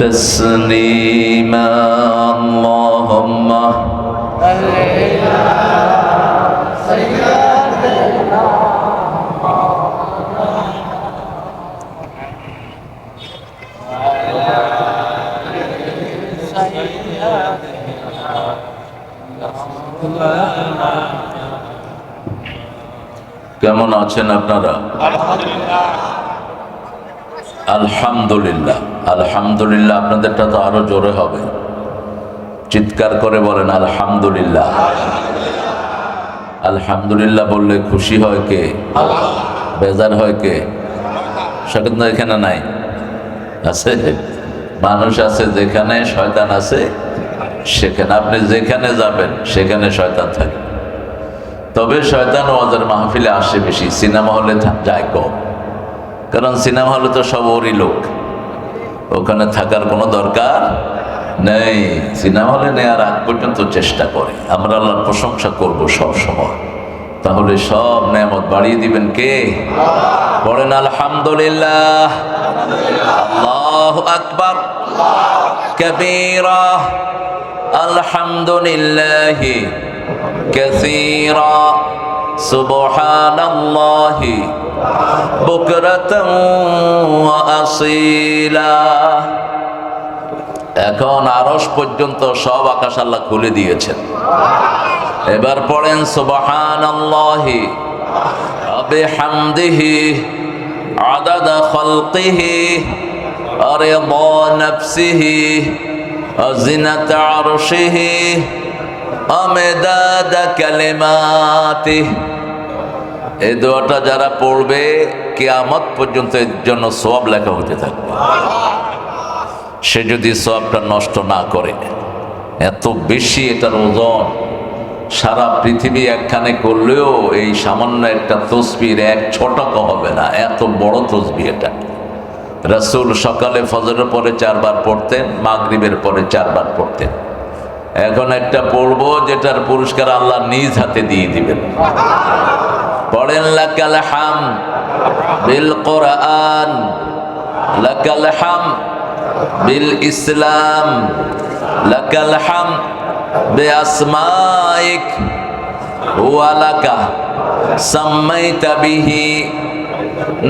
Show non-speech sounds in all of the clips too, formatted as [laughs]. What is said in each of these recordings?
تسليما اللهم কেমন আছেন আপনারা আলহামদুলিল্লাহ আলহামদুলিল্লাহ। আলহামদুলিল্লাহ আপনাদেরটা তো আরও জোরে হবে। চিৎকার করে বলেন, আলহামদুলিল্লাহ। আলহামদুলিল্লাহ বললে খুশি হয় কে? বেজার হয় কে? সেটা এখানে নাই। আছে? মানুষ আছে, যেখানে শয়তান আছে, সেখানে। আপনি যেখানে যাবেন, সেখানে শয়তান থাকে। তবে শয়তান ওয়াজের মাহফিলে আসে বেশি, সিনেমা হলে যায় কম। কারণ সিনেমা হলে তো সব ওরই লোক ওখানে থাকার কোনো দরকার নেই সিনেমা হলে নেওয়ার আগ পর্যন্ত চেষ্টা করে আমরা আল্লাহর প্রশংসা করব সব সময় তাহলে সব নেয়ামত বাড়িয়ে দিবেন কে পড়েন আলহামদুলিল্লাহ আল্লাহ আকবার কবীরা আলহামদুলিল্লাহ كثيرا সুবহানাল্লাহি বুকরাতাও ওয়া আসিলা। এখন আরশ পর্যন্ত সব আকাশ আল্লাহ খুলে দিয়েছেন। এবার পড়েন সুবাহান আল্লাহি আবে হামদিহি আদাদা খলকিহি আরে নফসিহি জিনাত আরশিহি এই দোয়াটা যারা পড়বে, কেয়ামত পর্যন্ত এর জন্য সব লেখা হতে থাকবে। সে যদি সবটা নষ্ট না করে, এত বেশি এটার ওজন সারা পৃথিবী একখানে করলেও এই সামান্য একটা তসবির এক ছটক হবে না, এত বড় তসবি এটা। রসুল সকালে ফজরের পরে চারবার পড়তেন, মাগরীবের পরে চারবার পড়তেন। এখন একটা পড়ব যেটার পুরস্কার আল্লাহ নিজ হাতে দিয়ে দিবেন। পড়েন, লাকাল হাম বিল কোরআন, লাকাল হাম বিল ইসলাম, লাকাল হাম বে আসমাইক, ওয়ালাকা সাম্মাইতা বিহি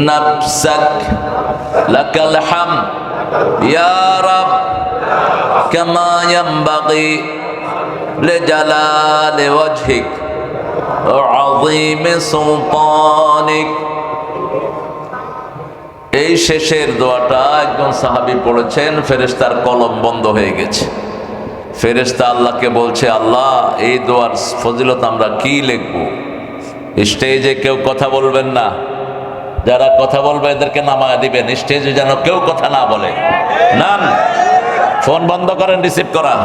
নাফসাক, লাকাল হাম ইয়া রাব كما ينبغي لجلال وجهك وعظيم سلطانك এই শেষের দোয়াটা একজন সাহাবী পড়েছেন ফেরেশতার কলম বন্ধ হয়ে গেছে ফেরেশতা আল্লাহকে বলছে আল্লাহ এই দোয়ার ফজিলত আমরা কি লিখব স্টেজে কেউ কথা বলবেন না যারা কথা বলবে এদেরকে নামায় দিবেন স্টেজে যেন কেউ কথা না বলে নাম ফোন বন্ধ করেন রিসিভ করা।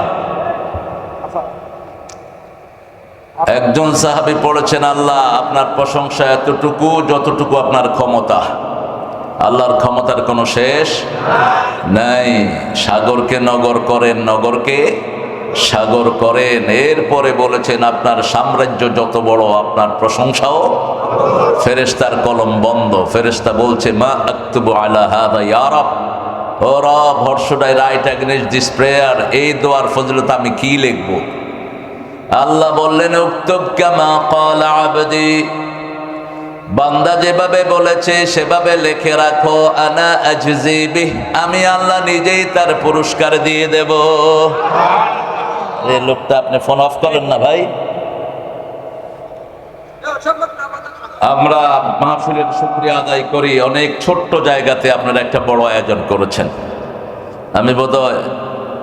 একজন সাহাবি পড়েছেন, আল্লাহ, আপনার প্রশংসা এতটুকু যতটুকু আপনার ক্ষমতা। আল্লাহর ক্ষমতার কোনো শেষ নাই। সাগরকে নগর করেন, নগরকে সাগর করেন। এরপরে বলেছেন, আপনার সাম্রাজ্য যত বড়, আপনার প্রশংসাও ফেরেস্তার কলম বন্ধ। ফেরেস্তা বলছে, মা আক্তুবু আলা হাদা ইয়া রব। রাইট এই ফজলত আমি কি আল্লাহ বললেন বান্দা যেভাবে বলেছে, সেভাবে লিখে রাখো, আনা আমি আল্লাহ নিজেই তার পুরস্কার দিয়ে দেব। এই লোকটা আপনি ফোন অফ করেন না ভাই। আমরা মাহফিলের শুক্রিয়া আদায় করি। অনেক ছোট্ট জায়গাতে আপনারা একটা বড় আয়োজন করেছেন। আমি বোধহয়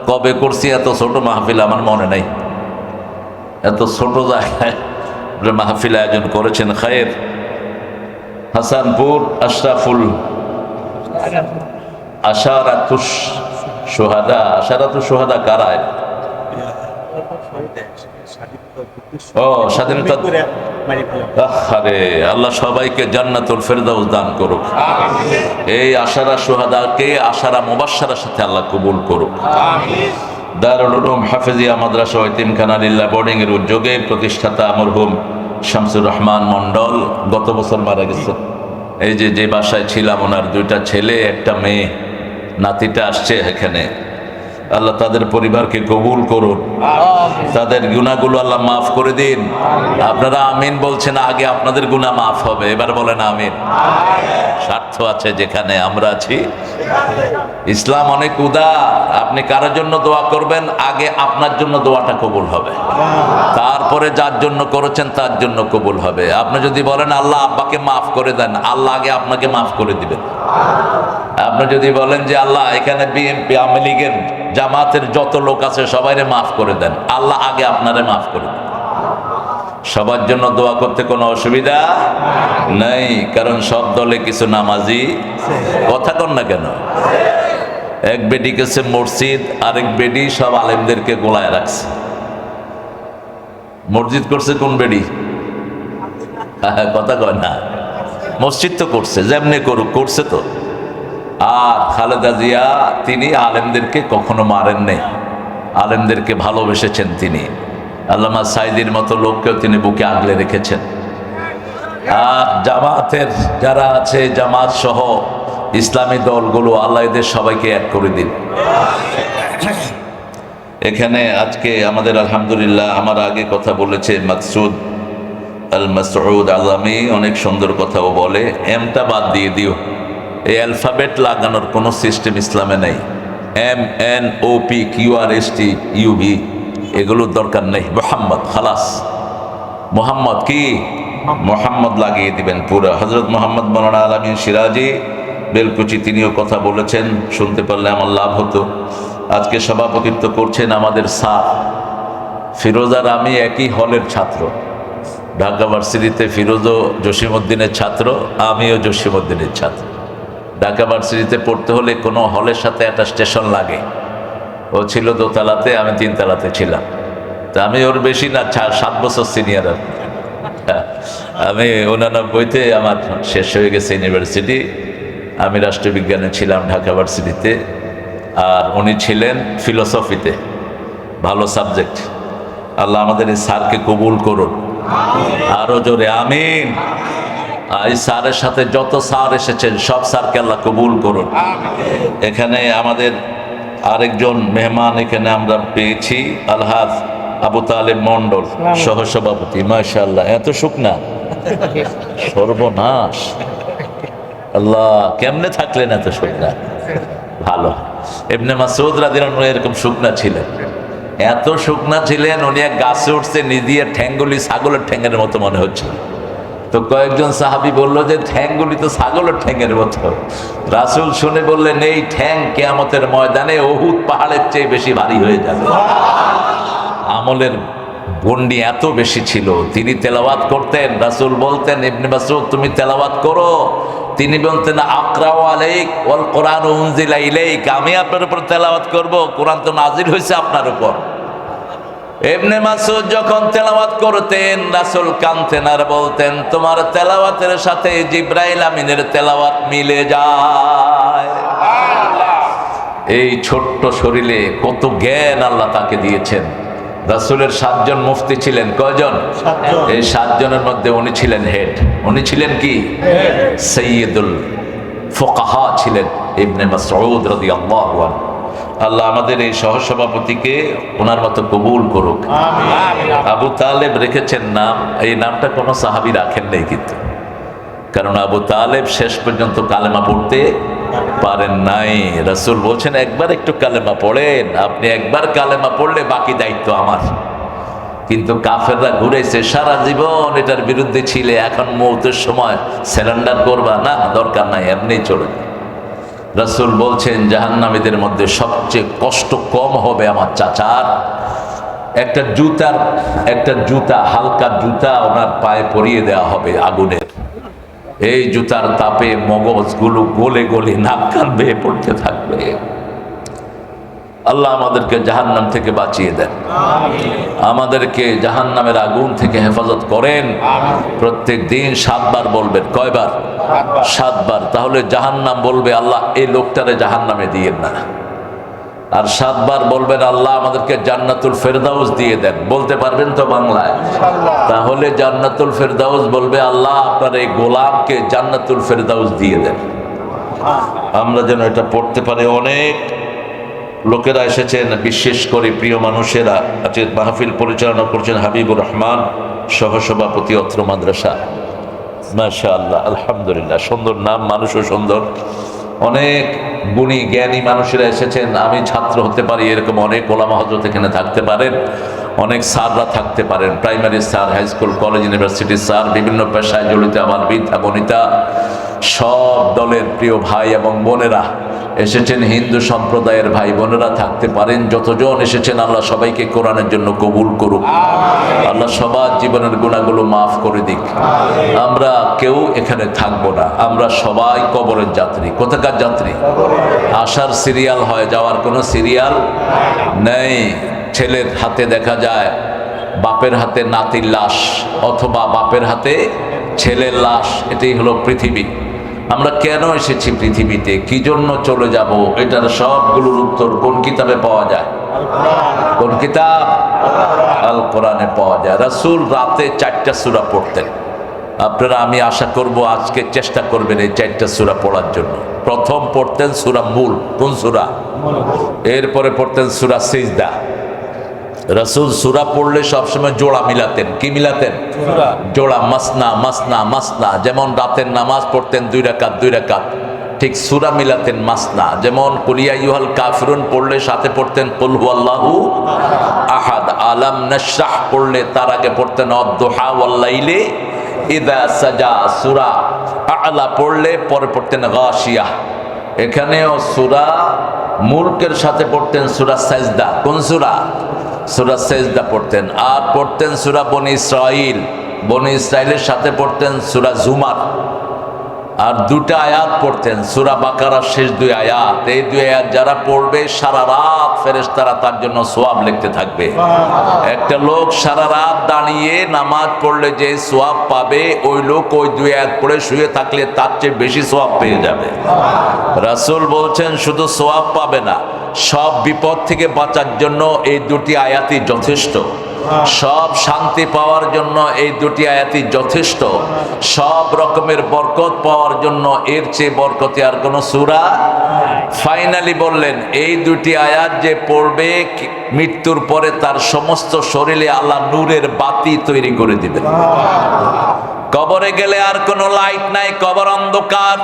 কবে করছি এত ছোট মাহফিল আমার মনে নেই। এত ছোট জায়গায় মাহফিল আয়োজন করেছেন খায়ের হাসানপুর, আশরাফুল আশারাতুস সোহাদা আশারা তো সোহাদা কারায় ও স্বাধীনতা আরে আল্লাহ সবাইকে জান্নাতুল ফেরদাউস দান করুক। এই আশারা সোহাদাকে আশারা মুবাশশারার সাথে আল্লাহ কবুল করুক। দারুল উলুম হাফেজিয়া মাদ্রাসা ও ইতিমখানা লিল্লাহ বোর্ডিং এর উদ্যোগে প্রতিষ্ঠাতা মরহুম শামসুর রহমান মন্ডল গত বছর মারা গেছে। এই যে যে বাসায় ছিলাম ওনার দুইটা ছেলে একটা মেয়ে নাতিটা আসছে এখানে। আল্লাহ তাদের পরিবারকে কবুল করুন। তাদের গুণাগুলো আল্লাহ মাফ করে দিন। আপনারা আমিন বলছেন আগে আপনাদের গুণা মাফ হবে। এবার বলেন আমিন। স্বার্থ আছে যেখানে আমরা আছি। ইসলাম অনেক উদার। আপনি কারোর জন্য দোয়া করবেন আগে আপনার জন্য দোয়াটা কবুল হবে। তারপরে যার জন্য করেছেন তার জন্য কবুল হবে। আপনি যদি বলেন আল্লাহ আব্বাকে মাফ করে দেন আল্লাহ আগে আপনাকে মাফ করে দিবেন। আপনি যদি বলেন যে আল্লাহ, এখানে বিএনপি আওয়ামী লীগের জামাতের যত লোক আছে সবাইরে মাফ করে দেন। আল্লাহ আগে আপনারে মাফ করে দেন। সবার জন্য দোয়া করতে কোনো অসুবিধা নেই, কারণ সব দলে কিছু নামাজি কথা কন না কেন? এক বেডি গেছে মসজিদ, আরেক বেডি সব আলেমদেরকে গোলায় রাখছে। মসজিদ করছে কোন বেডি কথা কয় না। মসজিদ তো করছে, যেমনি করুক, করছে তো। আর খালেদা জিয়া, তিনি আলেমদেরকে কখনো মারেন নেই। আলেমদেরকে ভালোবেসেছেন তিনি। আল্লামা সাইদির মতো লোককেও তিনি বুকে আগলে রেখেছেন। আর জামাতের যারা আছে, জামাত সহ ইসলামী দলগুলো, আল্লাহ এদের সবাইকে এক করে দিন। এখানে আজকে আমাদের আলহামদুলিল্লাহ, আমার আগে কথা বলেছে মাকসুদ আল মাসউদ আলামি অনেক সুন্দর কথাও বলে। এমটা বাদ দিয়ে দিও। এই অ্যালফাবেট লাগানোর কোনো সিস্টেম ইসলামে নেই। M N O P Q R S T U V এগুলোর দরকার নেই। মোহাম্মদ, খালাস। মোহাম্মদ কি? মোহাম্মদ লাগিয়ে দিবেন পুরো। হজরত মোহাম্মদ মৌলানা আলমিন সিরাজি বেলকুচি তিনিও কথা বলেছেন, শুনতে পারলে আমার লাভ হতো। আজকে সভাপতিত্ব করছেন আমাদের স্যার। ফিরোজার আমি একই হলের ছাত্র। ঢাকা ভার্সিটিতে ফিরোজও জসিমউদ্দিনের ছাত্র, আমিও জসিমউদ্দিনের ছাত্র। ঢাকা ভার্সিটিতে পড়তে হলে কোনো হলের সাথে একটা স্টেশন লাগে। ও ছিল দোতলাতে, আমি তিনতলাতে ছিলাম। তা আমি ওর বেশি না সাত বছর সিনিয়র আর কি। আমি উনানব্বইতে আমার শেষ হয়ে গেছে ইউনিভার্সিটি আমি রাষ্ট্রবিজ্ঞানে ছিলাম ঢাকা ভার্সিটিতে। আর উনি ছিলেন ফিলোসফিতে ভালো সাবজেক্ট আল্লাহ আমাদের এই স্যারকে কবুল করুন। আরও জোরে, আমিন। এই স্যারের সাথে যত স্যার এসেছেন সব স্যারকে আল্লাহ কবুল করুন। এখানে আমাদের আরেকজন মেহমান এখানে আমরা পেয়েছি আলহাজ আবু তালেব মন্ডল সহসভাপতি মাশাল্লাহ এত শুকনা? সর্বনাশ। আল্লাহ কেমনে থাকলেন এত শুকনা? ভালো। এমনি মাসুদ রাদিন এরকম শুকনা ছিলেন। এত শুকনা ছিলেন উনি এক গাছে উঠছে নিদিয়ে ঠ্যাঙ্গুলি ছাগলের ঠ্যাঙ্গের মতো মনে হচ্ছে তো কয়েকজন সাহাবি বলল যে ঠ্যাঙ্গুলি তো ছাগলের ঠ্যাঙ্গের মতো। রাসুল শুনে বললেন, এই ঠ্যাং কেয়ামতের ময়দানে অহুত পাহাড়ের চেয়ে বেশি ভারী হয়ে যাবে। আমলের গন্ডি এত বেশি ছিল, তিনি তেলাওয়াত করতেন। রাসুল বলতেন, ইবনে মাসুদ তুমি তেলাওয়াত করো। তিনি বলতেন আকরাও আলাইক ওয়াল কোরআন উনজিলা আমি আপনার উপর তেলাওয়াত করব। কোরআন তো নাজিল হয়েছে আপনার উপর। এমনি মাসুদ যখন তেলাওয়াত করতেন রাসুল কানতেন আর বলতেন তোমার তেলাওয়াতের সাথে জিব্রাইল আমিনের তেলাওয়াত মিলে যায়। এই ছোট্ট শরীরে কত জ্ঞান আল্লাহ তাকে দিয়েছেন। রাসুলের সাতজন মুফতি ছিলেন কয়জন? এই সাতজনের মধ্যে উনি ছিলেন হেড। উনি ছিলেন কি? সৈয়দুল ফোকাহা ছিলেন ইবনে মাসউদ রাদিয়াল্লাহু আনহু। আল্লাহ আমাদের এই সহসভাপতিকে ওনার মতো কবুল করুক। আবু তালেব রেখেছেন নাম এই নামটা কোনো সাহাবি রাখেন নাই কিন্তু। কারণ আবু তালেব শেষ পর্যন্ত কালেমা পড়তে পারেন নাই। রাসূল বলছেন একবার একটু কালেমা পড়েন। আপনি একবার কালেমা পড়লে বাকি দায়িত্ব আমার। কিন্তু কাফেররা ঘুরেছে সারা জীবন এটার বিরুদ্ধে ছিলে এখন মৌতের সময় স্যালেন্ডার করবা। না দরকার নাই এমনি চলে রাসূল বলছেন, জাহান্নামীদের মধ্যে সবচেয়ে কষ্ট কম হবে আমার চাচার। একটা জুতার, একটা জুতা, হালকা জুতা ওনার পায়ে পরিয়ে দেওয়া হবে আগুনের। এই জুতার তাপে মগজগুলো গোলে গলে নাক কান বেয়ে পড়তে থাকবে। আল্লাহ আমাদেরকে জাহান্নাম থেকে বাঁচিয়ে দেন। আমাদেরকে জাহান্নামের আগুন থেকে হেফাজত করেন। প্রত্যেক দিন সাতবার বলবেন কয়বার? সাতবার। তাহলে জাহান্নাম বলবে আল্লাহ এই লোকটারে জাহান্নামে দিয়েন না। আর সাতবার বলবেন আল্লাহ আমাদেরকে জান্নাতুল ফেরদাউস দিয়ে দেন। বলতে পারবেন তো বাংলায়? তাহলে জান্নাতুল ফেরদাউস বলবে আল্লাহ আপনার এই গোলামকে জান্নাতুল ফেরদাউস দিয়ে দেন। আমরা যেন এটা পড়তে পারি অনেক। লোকেরা এসেছেন, বিশেষ করে প্রিয় মানুষেরা। আজকে মাহফিল পরিচালনা করছেন হাবিবুর রহমান, সহসভাপতি অত্র মাদ্রাসা। মাশা আল্লাহ আলহামদুলিল্লাহ। সুন্দর নাম, মানুষও সুন্দর। অনেক গুণী, জ্ঞানী মানুষেরা এসেছেন। আমি ছাত্র হতে পারি, এরকম অনেক ওলামা হজরত এখানে থাকতে পারেন। অনেক স্যাররা থাকতে পারেন। Primary sir, high school, college, ইউনিভার্সিটির স্যার, বিভিন্ন পেশায় জড়িত আমার বৃদ্ধা, বনিতা। সব দলের প্রিয় ভাই এবং বোনেরা এসেছেন হিন্দু সম্প্রদায়ের ভাই বোনেরা থাকতে পারেন যতজন এসেছেন আল্লাহ সবাইকে কোরআনের জন্য কবুল করুক। আল্লাহ সবার জীবনের গুণাগুলো মাফ করে দিক। আমরা কেউ এখানে থাকব না। আমরা সবাই কবরের যাত্রী। কোথাকার যাত্রী? আসার সিরিয়াল হয় যাওয়ার কোনো সিরিয়াল নেই। ছেলের হাতে দেখা যায় বাপের হাতে নাতির লাশ অথবা বাপের হাতে ছেলের লাশ। এটাই হলো পৃথিবী। আমরা কেন এসেছি পৃথিবীতে? কি জন্য চলে যাব? এটার সবগুলোর উত্তর কোন কিতাবে পাওয়া যায়? কোন কিতাব? আল কোরআনে পাওয়া যায়। রাসূল রাতে চারটা সূরা পড়তেন। আপনারা আমি আশা করব আজকে চেষ্টা করবেন এই চারটা সুরা পড়ার জন্য। প্রথম পড়তেন সুরা মূল। কোন সুরা? এরপরে পড়তেন সুরা সিজদা। রসুল সুরা পড়লে সবসময় জোড়া মিলাতেন। কি মিলাতেন? জোড়া। মাসনা মাসনা মাসনা। যেমন রাতের নামাজ পড়তেন দুই রাকাত দুই রাকাত। ঠিক সুরা মিলাতেন মাসনা। যেমন কুলিয়া ইউহাল কাফিরুন পড়লে সাথে পড়তেন কুলহু আল্লাহু আহাদ আলাম নাশরাহ পড়লে তার আগে পড়তেন অদ্দোহা ওয়াল্লাইলে ইদা সাজা সুরা আলা পড়লে পরে পড়তেন গাশিয়া এখানেও সুরা মুলকের সাথে পড়তেন সুরা সাইজদা কোন সুরা? সুরা সেজদা পড়তেন। আর পড়তেন সুরা বনি ইসরাইল বনি ইসরায়েলের সাথে পড়তেন সুরা জুমার। আর দুটা আয়াত পড়তেন। সুরা বাকারার শেষ দুই আয়াত। এই দুই আয়াত যারা পড়বে সারা রাত ফেরেশতারা তার জন্য সোয়াব লিখতে থাকবে। একটা লোক সারা রাত দাঁড়িয়ে নামাজ পড়লে যে সোয়াব পাবে ওই লোক ওই দুই আয়াত পড়ে শুয়ে থাকলে তার চেয়ে বেশি সোয়াব পেয়ে যাবে। রাসূল বলছেন শুধু সোয়াব পাবে না সব বিপদ থেকে বাঁচার জন্য এই দুটি আয়াতই যথেষ্ট। সব শান্তি পাওয়ার জন্য এই দুটি আয়াতি যথেষ্ট। সব রকমের বরকত পাওয়ার জন্য এর চেয়ে বরকতে আর কোনো সুরা ফাইনালি বললেন, এই দুটি আয়াত যে পড়বে, মৃত্যুর পরে তার সমস্ত শরীরে আল্লাহ নূরের বাতি তৈরি করে দিবেন। কবরে গেলে আর কোনো লাইট নাই, কবর অন্ধকার।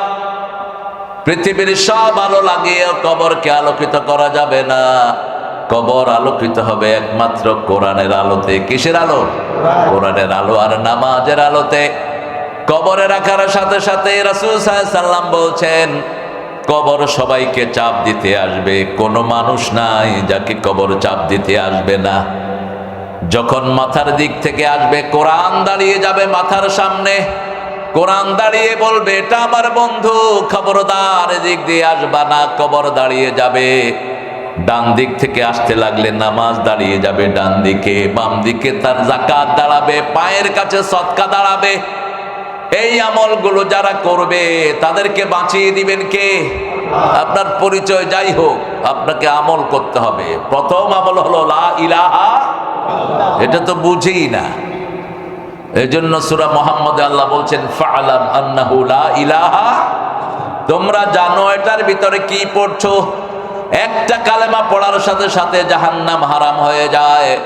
পৃথিবীর সব আলো লাগিয়ে কবরকে আলোকিত করা যাবে না। কবর আলোকিত হবে একমাত্র কোরআনের আলোতে। কিসের আলো? কোরআনের আলো আর নামাজের আলোতে। কবরে রাখার সাথে সাথে রাসূল সাল্লাম বলছেন, কবর সবাইকে চাপ দিতে আসবে, কোনো মানুষ নাই যাকে কবর চাপ দিতে আসবে না। যখন মাথার দিক থেকে আসবে, কোরআন দাঁড়িয়ে যাবে মাথার সামনে। কোরআন দাঁড়িয়ে বলবে, এটা আমার বন্ধু, খবরদার, এদিক দিয়ে আসবা না, কবর দাঁড়িয়ে যাবে। ডান দিক থেকে আসতে লাগলে নামাজ দাঁড়িয়ে যাবে ডান দিকে, বাম দিকে তার জাকাত দাঁড়াবে, পায়ের কাছে সৎকা দাঁড়াবে। এই আমলগুলো যারা করবে, তাদেরকে বাঁচিয়ে দিবেন কে? আপনার পরিচয় যাই হোক, আপনাকে আমল করতে হবে। প্রথম আমল হলো লা ইলাহা, এটা তো বুঝেই না। এই জন্য সুরা মোহাম্মদ আল্লাহ বলছেন, ফালাম আন্নাহু লা ইলাহা। তোমরা জানো এটার ভিতরে কি পড়ছো? একটা কালেমা পড়ার সাথে সাথে জাহান্নাম হারাম হয়ে যায়।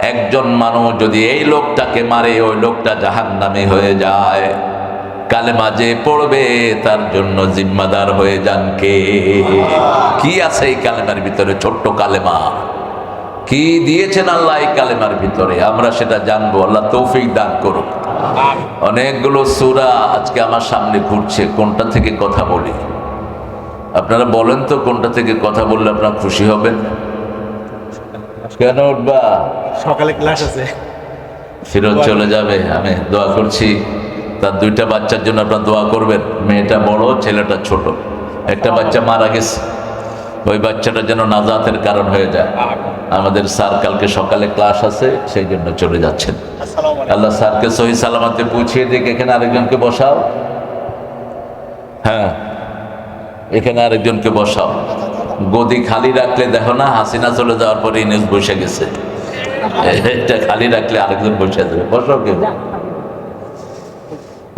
একজন মানুষ যদি এই লোকটাকে মারে, ওই লোকটা জাহান্নামে হয়ে যায়। কালেমা যে পড়বে, তার জন্য জিম্মাদার হয়ে যান কে? কি আছে এই কালেমার ভিতরে, ছোট্ট কালেমা? কি দিয়েছেন আল্লাহ এই কালেমার ভিতরে? আমরা সেটা জানব। আল্লাহ তৌফিক দান করুক। অনেকগুলো সুরা আজকে আমার সামনে ঘুরছে। কোনটা থেকে কথা বলি? আপনারা বলেন তো কোনটা থেকে কথা বললে আপনারা খুশি হবেন? কেন উঠবা? সকালে ক্লাস আছে। ফেরত চলে যাবে আমি দোয়া করছি। তার দুইটা বাচ্চার জন্য আপনার দোয়া করবেন। মেয়েটা বড় ছেলেটা ছোট। একটা বাচ্চা মারা গেছে। ওই বাচ্চাটা যেন নাজাতের কারণ হয়ে যায়। আমাদের স্যার কালকে সকালে ক্লাস আছে সেই জন্য চলে যাচ্ছেন। আল্লাহ স্যারকে সহি সালামাতে পুছিয়ে দিক। এখানে আরেকজনকে বসাও। হ্যাঁ। এখানে আরেকজনকে বসাও। গদি খালি রাখলে দেখো না, হাসিনা চলে যাওয়ার পরে ইনেস বসে গেছে। এটা খালি রাখলে আরেকজন বসে যাবে। বসাও কেউ।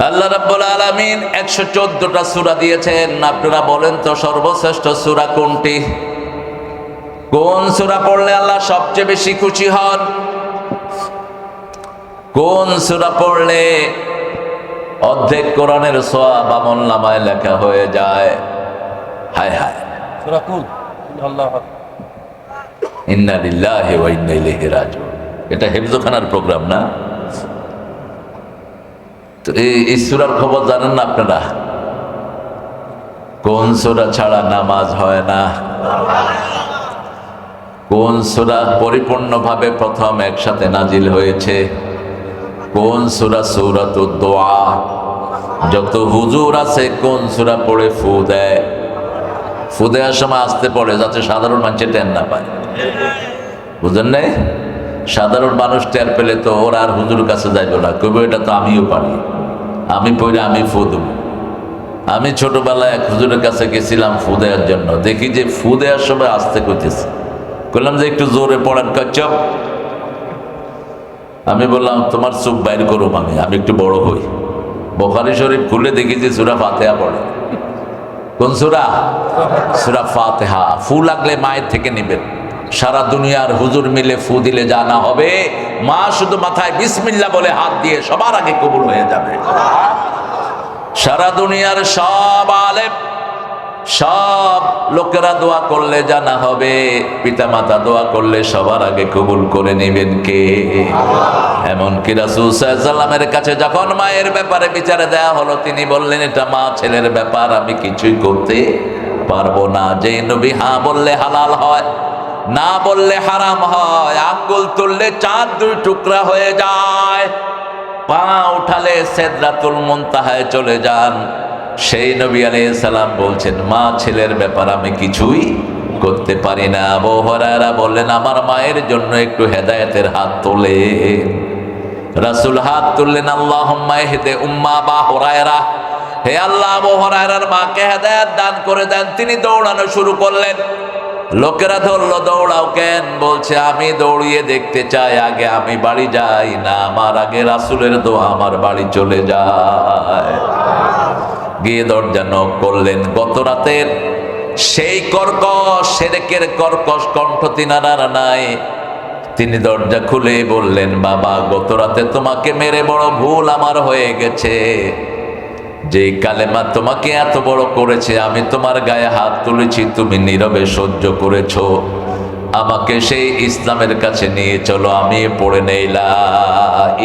আল্লাহ রাব্বুল আলামিন একশো চোদ্দটা সূরা দিয়েছেন। আপনারা বলেন তো সর্বশ্রেষ্ঠ সূরা কোনটি? কোন সূরা পড়লে আল্লাহ সবচেয়ে বেশি খুশি হন? কোন সূরা পড়লে অর্ধেক কোরআনের সোয়াব আমল নামায় লেখা হয়ে যায়? হায় হায়। এটা হেফজখানার প্রোগ্রাম না? তো এই খবর জানেন না আপনারা? কোন সূরা ছাড়া নামাজ হয় না? কোন সূরা পরিপূর্ণভাবে প্রথম একসাথে নাজিল হয়েছে? কোন সূরা সূরাতুদ দোয়া? যত হুজুর আছে কোন সূরা পড়ে ফু দেয়? ফু দেওয়ার সময় আসতে পড়ে, যাতে সাধারণ মানুষের টেন না পায়। বুঝলেন নাই? সাধারণ মানুষ টের পেলে তো ওরা আর হুজুর কাছে যাইব না। কবে এটা তো আমিও পারি। আমি পড়ে আমি ফু দেব। আমি ছোটবেলায় এক হুজুরের কাছে গেছিলাম ফু দেওয়ার জন্য। দেখি যে ফু দেওয়ার সময় আসতে করতেছে। বললাম যে, একটু জোরে পড়ান কচ্ছপ আমি বললাম, তোমার চুপ, বাইর করুম আমি। আমি একটু বড় হই। বোখারি শরীফ খুলে দেখি যে সুরা ফাতেহা পড়ে। কোন সুরা? সুরা ফাতেহা। ফু লাগলে মায়ের থেকে নেবেন। সারা দুনিয়ার হুজুর মিলে ফু দিলে জানা হবে, মা শুধু মাথায় বিসমিল্লা বলে হাত দিয়ে সবার আগে কবুল হয়ে যাবে। সারা দুনিয়ার সব আলেম সব লোকেরা দোয়া করলে জানা হবে। পিতা মাতা দোয়া করলে সবার আগে কবুল করে নেবেন কে? এমনকি রাসূল সাল্লামের কাছে যখন মায়ের ব্যাপারে বিচারে দেয়া হলো, তিনি বললেন, এটা মা ছেলের ব্যাপার, আমি কিছুই করতে পারব না। যে নবী হ্যাঁ বললে হালাল হয়, না বললে হারাম হয়। আঙ্গুল তুললে চাঁদ দুই টুকরা হয়ে যায়। পা উঠালে সেদরাতুল মুনতাহায় চলে যান। সেই নবী সালাম বলছেন, মা ছেলের ব্যাপার আমি কিছুই করতে পারি না। আবু হুরায়রা বললেন, আমার মায়ের জন্য একটু হেদায়েতের হাত তোলে। রাসূল হাত তুললেন, আল্লাহুম্মা ইহদে উম্মা বা হুরায়রা। হে আল্লাহ, আবু হুরায়রার মাকে হেদায়েত দান করে দেন, তিনি দৌড়ানো শুরু করলেন। লোকেরা ধরলো, দৌড়াও কেন? বলছে, আমি দৌড়িয়ে দেখতে চাই, আগে আমি বাড়ি যাই। না, আমার আগে রাসুলের দোয়া আমার বাড়ি চলে যায়। গিয়ে দরজা নক করলেন, গত রাতের সেই কর্কশ, সেরেকের কর্কশ কণ্ঠ তিনারার নাই। তিনি দরজা খুলে বললেন, বাবা, গত রাতে তোমাকে মেরে বড় ভুল আমার হয়ে গেছে। যে কালেমা তোমাকে এত বড় করেছে, আমি তোমার গায়ে হাত তুলেছি, তুমি নীরবে সহ্য করেছ। আমাকে সেই ইসলামের কাছে নিয়ে চলো, আমি পড়ে নেই। লা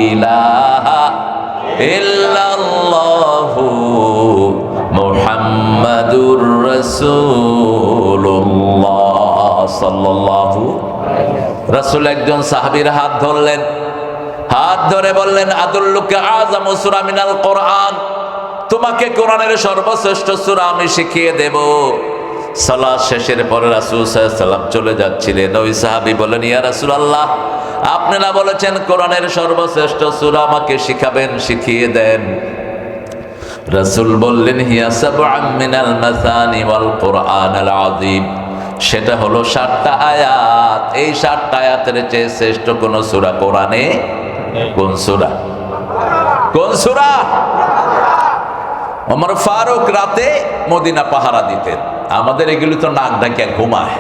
ইলাহা ইল্লাল্লাহু সাল্লাল্লাহু রাসূল একজন সাহাবীর হাত ধরলেন। হাত ধরে বললেন, আদুল্লুকে আজম সূরা মিনাল কোরআন। তোমাকে কোরআনের সর্বশ্রেষ্ঠ সূরা আমি শিখিয়ে দেব। সালাত শেষের পরে রাসূল সাল্লাম চলে যাচ্ছিলেন। ওই সাহাবী বলেন ইয়া রাসূলুল্লাহ আপনারা বলেছেন কোরআনের সর্বশ্রেষ্ঠ সূরা আমাকে শিখাবেন, শিখিয়ে দেন? রাসূল বললেন, হিয়া সাবআম মিনাল সেটা হলো ষাটটা আয়াত। এই ষাটটা আয়াতের চেয়ে শ্রেষ্ঠ কোন সূরা কোরআনে কোন সূরা? কোন সূরা? ওমর ফারুক রাতে মদিনা পাহারা দিতেন। আমাদের এগুলি তো নাক ডাকিয়া ঘুমায়।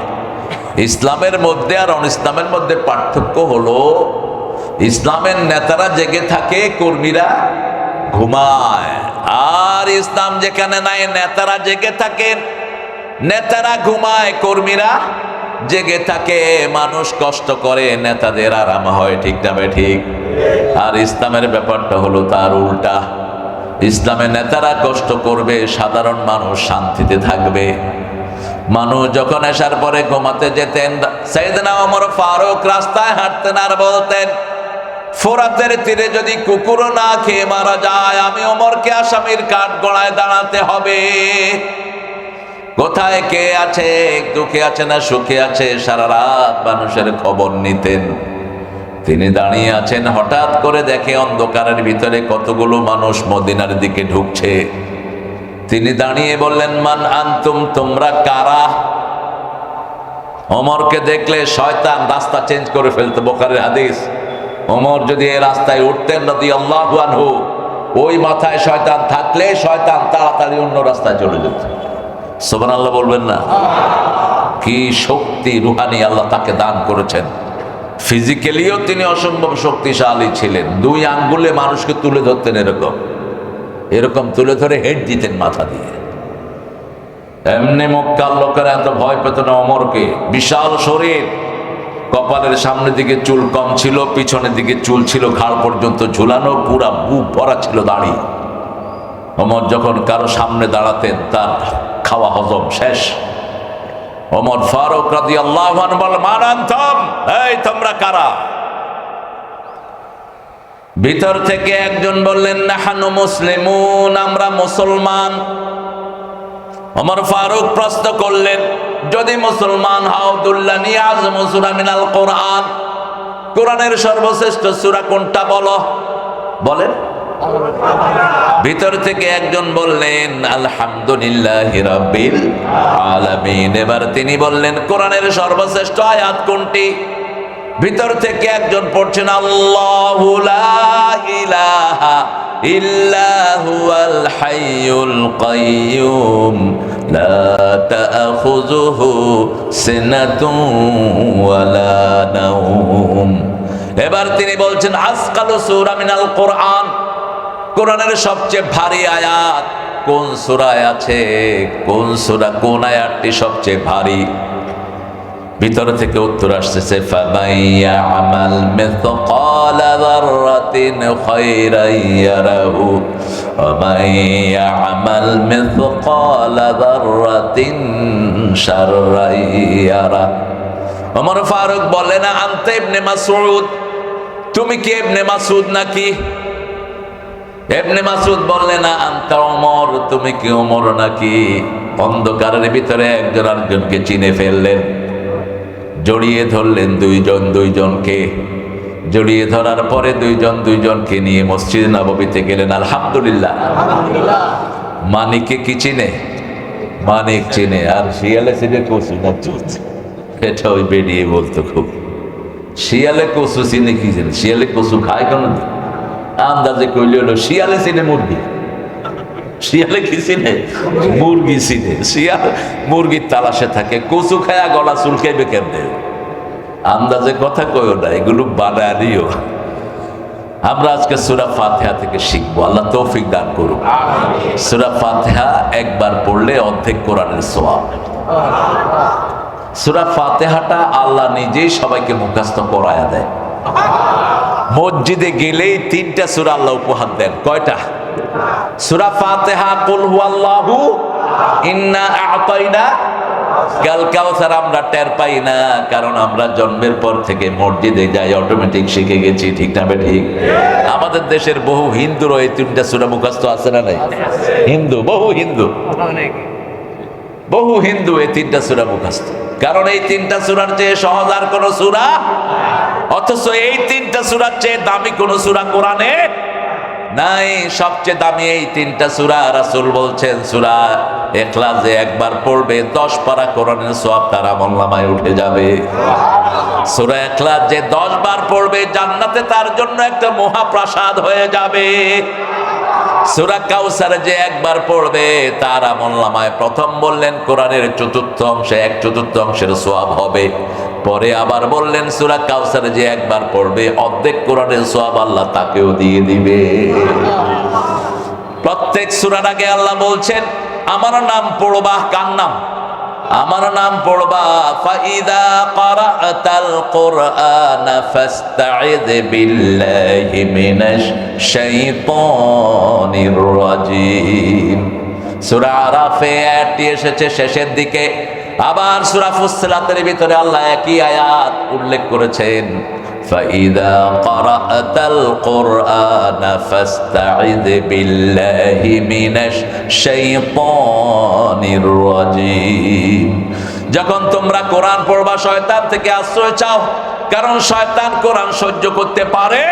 ইসলামের মধ্যে আর অন ইসলামের মধ্যে পার্থক্য হলো, ইসলামের নেতারা জেগে থাকে, কর্মীরা ঘুমায়। আর ইসলাম যেখানে নাই, নেতারা জেগে থাকেন। নেতারা ঘুমায়, কর্মীরা জেগে থাকে, মানুষ কষ্ট করে, নেতাদের আরাম হয়, ঠিক না ঠিক? আর ইসলামের ব্যাপারটা হলো তার উল্টা। ইসলামের নেতারা কষ্ট করবে, সাধারণ মানুষ শান্তিতে থাকবে। মানুষ যখন আসার পরে ঘুমাতে যেতেন, সাইদনা ওমর ফারুক রাস্তায় হাঁটতেন আর বলতেন ফোরাতের তীরে যদি কুকুরও না খেয়ে মারা যায়, আমি অমরকে আসামির কাঠ গড়ায় দাঁড়াতে হবে। কোথায় কে আছে? দুঃখে আছে না সুখে আছে? সারা রাত মানুষের খবর নিতেন। তিনি দাঁড়িয়ে আছেন, হঠাৎ করে দেখে অন্ধকারের ভিতরে কতগুলো মানুষ মদিনার দিকে ঢুকছে। তিনি দাঁড়িয়ে বললেন, মান আনতুম, তোমরা কারা? অমরকে দেখলে শয়তান রাস্তা চেঞ্জ করে ফেলতে বোকারের হাদিস। ওমর যদি এই রাস্তায় উঠতেন নদী আল্লাহ আনহু, ওই মাথায় শয়তান থাকলে শয়তান তাড়াতাড়ি অন্য রাস্তায় চলে যেত। সোমান আল্লাহ বলবেন না? কি শক্তি রুহানি আল্লাহ তাকে দান করেছেন। ফিজিক্যালিও তিনি অসম্ভব শক্তিশালী ছিলেন। দুই আঙ্গুলে মানুষকে তুলে ধরতেন এরকম। এরকম তুলে ধরে হেড দিতেন মাথা দিয়ে। এমনি মক্কার লোকেরা এত ভয় পেত না অমরকে বিশাল শরীর। কপালের সামনের দিকে চুল কম ছিল পিছনের দিকে চুল ছিল, ঘাড় পর্যন্ত ঝুলানো, পুরা বুক ভরা ছিল দাড়ি। অমর যখন কারও সামনে দাঁড়াতেন, তার খাওয়া হজম শেষ। অমর ফারুক রাদি আল্লাহ মানান্তম? এই, তোমরা কারা? ভিতর থেকে একজন বললেন, নাহানু মুসলিমুন, আমরা মুসলমান। অমর ফারুক প্রশ্ন করলেন যদি মুসলমান হাও, দুল্লা নিয়াজ মুসুরা মিনাল কোরআন। কোরআনের সর্বশ্রেষ্ঠ সুরা কোনটা বলো? বলেন। ভিতর থেকে একজন বললেন, আলহামদুলিল্লাহ রাব্বিল এবার তিনি বললেন, কোরআনের সর্বশ্রেষ্ঠ আয়াত কোনটি? ভিতর থেকে একজন পড়ছেন, আল্লাহু লা ইলাহা ইল্লা কাইয়ুম। লা تأخذه سنة ولا نوم। এবার তিনি বলছেন আসকালু সূরা মিনাল কোরআন, কোরআনের সবচেয়ে ভারী আয়াত কোন সূরায় আছে? কোন সূরা কোন আয়াতটি সবচেয়ে ভারী? ভিতর থেকে উত্তর আসতেছে ফামাইয়া আমাল মিথকাল যাররাতিন খায়রান ইয়ারাহু ওমাইয়া আমাল মিথকাল যাররাতিন শাররান ইয়ারা। ওমর ফারুক বলে, না, আনতে ইবনে মাসউদ। তুমি কি ইবনে মাসউদ নাকি? এবনে মাসুদ বললে, না, আন্তা ওমর, তুমি কি ওমর নাকি? অন্ধকারের ভিতরে একজন আরেকজনকে চিনে ফেললেন। জড়িয়ে ধরলেন দুইজন দুইজনকে। জড়িয়ে ধরার পরে দুইজন দুইজনকে নিয়ে মসজিদ নববীতে গেলেন। আলহামদুলিল্লাহ। মানিককে কি চিনে? মানিক চিনে। আর শিয়ালে চিনে কচু না এটা ওই বেরিয়ে বলতো খুব। শিয়ালে কচু চিনে কি চিনে? শিয়ালে কচু খায় কেন আন্দাজে কইলে হলো শিয়ালে চিনে মুরগি? শিয়ালে কি চিনে? মুরগি চিনে। শিয়াল মুরগির তালাশে থাকে, কচু খায়া গলা চুলকাইবে কেমনে? আন্দাজে কথা কইও না, এগুলো বানালিও আমরা আজকে সুরা ফাতেহা থেকে শিখব, আল্লাহ তৌফিক দান করুক। সুরা ফাতেহা একবার পড়লে অর্ধেক কোরআনের সোয়াব সুরা ফাতেহাটা আল্লাহ নিজেই সবাইকে মুখাস্ত করায়া দেয়। মসজিদে গেলেই তিনটা সুরা আল্লাহ উপহার দেন, কয়টা? সুরা কুল হুয়াল্লাহু, ইন্না আতাইনা। কাউসার, আমরা টের পাই না, কারণ আমরা জন্মের পর থেকে মসজিদে যাই অটোমেটিক শিখে গেছি, ঠিক না বে ঠিক? আমাদের দেশের বহু হিন্দুরও এই তিনটা সুরা মুখস্থ আছে না নাই? হিন্দু, বহু হিন্দু। বহু হিন্দু এই তিনটা সুরা মুখস্থ। কারণ এই তিনটা সুরার চেয়ে সহজ আর কোন সুরা? অথচ এই তিনটা সুরার চেয়ে দামি কোন সুরা কোরআনে নাই, সবচেয়ে দামি এই তিনটা সুরা রাসূল বলছেন, সুরা এখলাসে একবার পড়বে, দশ পারা কোরআনের সওয়াব তার আমলনামায় উঠে যাবে। সুরা এখলাস যে দশ বার পড়বে, জান্নাতে তার জন্য একটা মহাপ্রাসাদ হয়ে যাবে। সুরা কাউসার যে একবার পড়বে, তার আমলনামায় প্রথম বললেন, কোরআনের চতুর্থ অংশে, এক চতুর্থ অংশের সোয়াব হবে। পরে আবার বললেন, সুরা কাউসারে যে একবার পড়বে, অর্ধেক কোরআনের সোয়াব আল্লাহ তাকেও দিয়ে দিবে। প্রত্যেক সুরার আগে আল্লাহ বলছেন, আমার নাম পড়বা কার নাম? আমার নাম পড়বা ফাইদা কুরআন আরাফে এসেছে শেষের দিকে। আবার সূরা ফুসসিলাতের ভিতরে আল্লাহ একই আয়াত উল্লেখ করেছেন فإذا قرأت القرآن فاستعذ بالله من الشيطان الرجيم যখন তোমরা কোরআন পড়বা শয়তান থেকে আশ্রয় চাও কারণ শয়তান কোরআন সহ্য করতে পারে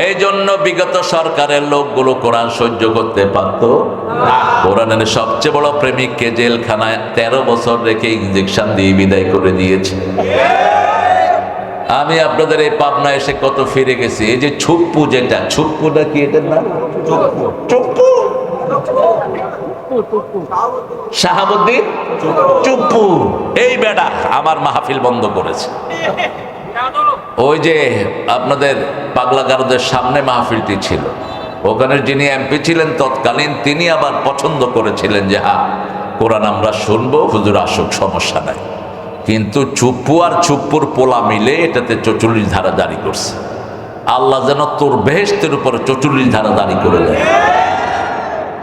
এই জন্য বিগত সরকারের লোকগুলো কোরআন সহ্য করতে পারত কোরআনের সবচেয়ে বড় প্রেমিককে জেলখানায় তেরো বছর রেখে ইঞ্জেকশন দিয়ে বিদায় করে দিয়েছে। আমি আপনাদের এই পাবনা এসে কত ফিরে গেছি। এই যে ছুপ্পু যেটা ছুপ্পুটা কি এটার নাম? চুপ্পু শাহাবুদ্দিন? চুপ্পু এই বেটা আমার মাহফিল বন্ধ করেছে। ওই যে আপনাদের পাগলা গারদের সামনে মাহফিলটি ছিল। ওখানে যিনি এমপি ছিলেন, তৎকালীন তিনি আবার পছন্দ করেছিলেন যে হ্যাঁ কোরআন আমরা শুনব, হুজুর আসুক, সমস্যা নাই। কিন্তু চুপ্পু আর চুপ্পুর পোলা মিলে এটাতে চচল্লিশ ধারা জারি করছে। আল্লাহ যেন তোর বেহেস্তের উপরে চচল্লিশ ধারা জারি করে দেয়।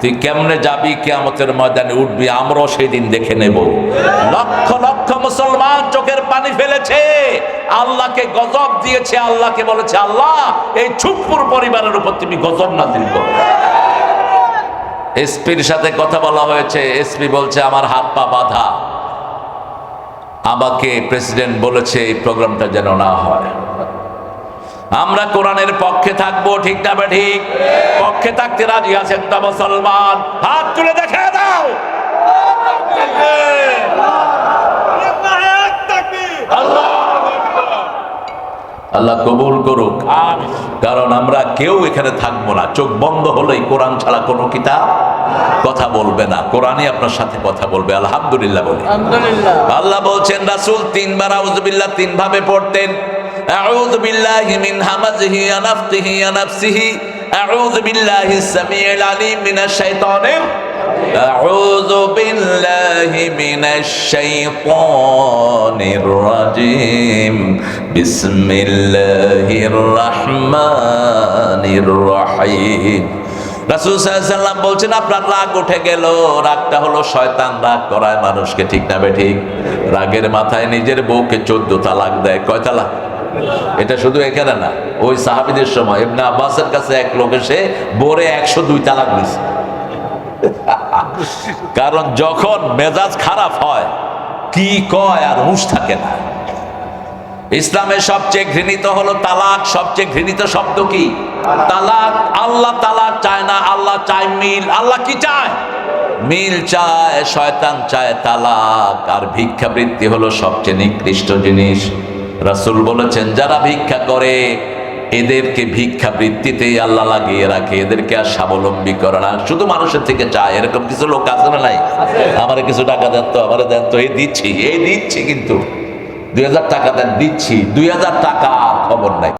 তুই কেমনে যাবি কেয়ামতের ময়দানে উঠবি? আমরাও সেই দিন দেখে নেব। লক্ষ লক্ষ মুসলমান চোখের পানি ফেলেছে। আল্লাহকে গজব দিয়েছে, আল্লাহকে বলেছে, আল্লাহ, এই ছুপ্পুর পরিবারের উপর তুমি গজব নাজিল করো। এসপির সাথে কথা বলা হয়েছে। এসপি বলছে, আমার হাত পা বাঁধা। আমাকে প্রেসিডেন্ট বলেছে, এই প্রোগ্রামটা যেন না হয়। আমরা কোরআনের পক্ষে থাকব ঠিক না ঠিক? পক্ষে থাকতে রাজি আছেন তা মুসলমান? হাত তুলে দেখে দাও! আল্লাহ কবুল করুক। কারণ আমরা কেউ এখানে থাকব না। চোখ বন্ধ হলেই কোরআন ছাড়া কোনো কিতাব কথা বলবে না। কোরআনই আপনার সাথে কথা বলবে। আলহামদুলিল্লাহ বলি। আল্লাহ বলছেন রাসূল তিনবার আউযুবিল্লাহ তিন ভাবে পড়তেন। আউযু বিল্লাহি মিন হামাজিহি ওয়া নাফতিহি ওয়া নাফসিহি আউযু বিল্লাহি সামিউল আলিম মিনাশ শাইতানির أعوذ بالله من الشيطان الرجيم بسم الله الرحمن الرحيم রাসূল সাল্লাম বলছেন আপনার রাগ উঠে গেল রাগটা হলো শয়তান রাগ করায় মানুষকে ঠিক না বে ঠিক রাগের মাথায় নিজের বউকে চোদ্দ তালাক দেয় কয় তালাক এটা শুধু এখানে না, ওই সাহাবিদের সময় ইবনে আব্বাসের কাছে এক লোক এসে বোরে একশো দুই তালাক দিছে। [laughs] কারণ যখন মেজাজ খারাপ হয়, কি কয় আর হুঁশ থাকে না। ইসলামের সবচেয়ে ঘৃণিত হলো তালাক, সবচেয়ে ঘৃণিত শব্দ কি? তালাক, আল্লাহ তালাক চায় না, আল্লাহ চায় মিল, আল্লাহ কি চায়? মিল চায়, শয়তান চায় তালাক, আর ভিক্ষাবৃত্তি হলো সবচেয়ে নিকৃষ্ট জিনিস। রাসূল বলেছেন, যারা ভিক্ষা করে, এদেরকে ভিক্ষা বৃত্তিতে আল্লাহ লাগিয়ে রাখে। এদেরকে আর স্বাবলম্বী করে না। শুধু মানুষের থেকে চায়। এরকম কিছু লোক আছে না নাই? আমার কিছু টাকা দেন তো, আমার দেন তো। এই দিচ্ছি এই দিচ্ছি কিন্তু। দুই হাজার টাকা দেন, দিচ্ছি। দুই হাজার টাকা খবর নাই।